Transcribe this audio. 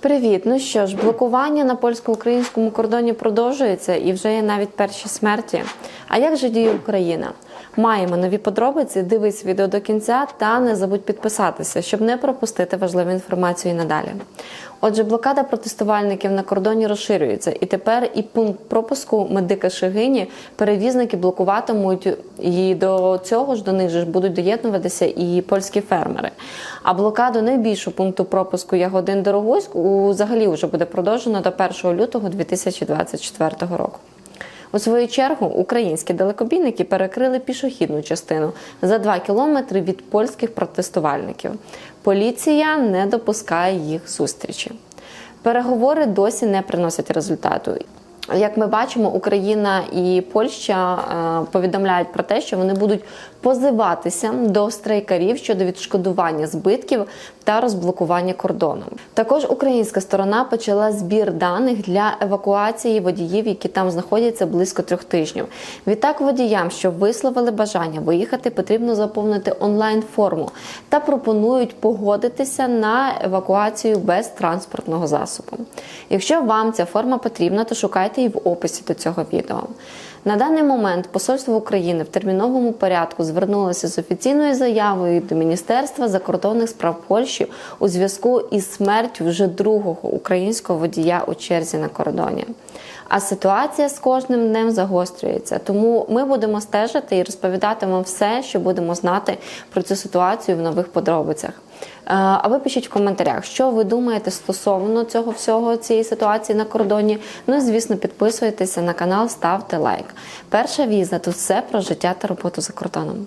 Привіт! Ну що ж, блокування на польсько-українському кордоні продовжується і вже є навіть перші смерті. А як же діє Україна? Маємо нові подробиці. Дивись відео до кінця та не забудь підписатися, щоб не пропустити важливу інформацію і надалі. Отже, блокада протестувальників на кордоні розширюється, і тепер і пункт пропуску медика Шигині перевізники блокуватимуть і до цього ж до них ж будуть доєднуватися і польські фермери. А блокаду найбільшого пункту пропуску Ягодин Дорогуськ взагалі вже буде продовжено до 1 лютого 2024 року. У свою чергу українські далекобійники перекрили пішохідну частину за 2 кілометри від польських протестувальників. Поліція не допускає їх зустрічі. Переговори досі не приносять результату. Як ми бачимо, Україна і Польща е, повідомляють про те, що вони будуть позиватися до страйкарів щодо відшкодування збитків та розблокування кордону. Також українська сторона почала збір даних для евакуації водіїв, які там знаходяться близько трьох тижнів. Відтак, водіям, що висловили бажання виїхати, потрібно заповнити онлайн форму та пропонують погодитися на евакуацію без транспортного засобу. Якщо вам ця форма потрібна, то шукайте її в описі до цього відео. На даний момент Посольство України в терміновому порядку звернулося з офіційною заявою до Міністерства закордонних справ Польщі у зв'язку із смертю вже другого українського водія у черзі на кордоні. А ситуація з кожним днем загострюється. Тому ми будемо стежити і розповідати вам все, що будемо знати про цю ситуацію в нових подробицях. Е, А ви пишіть в коментарях, що ви думаєте стосовно цього всього цієї ситуації на кордоні. Ну і звісно, підписуйтеся на канал, ставте лайк. Перша віза тут все про життя та роботу за кордоном.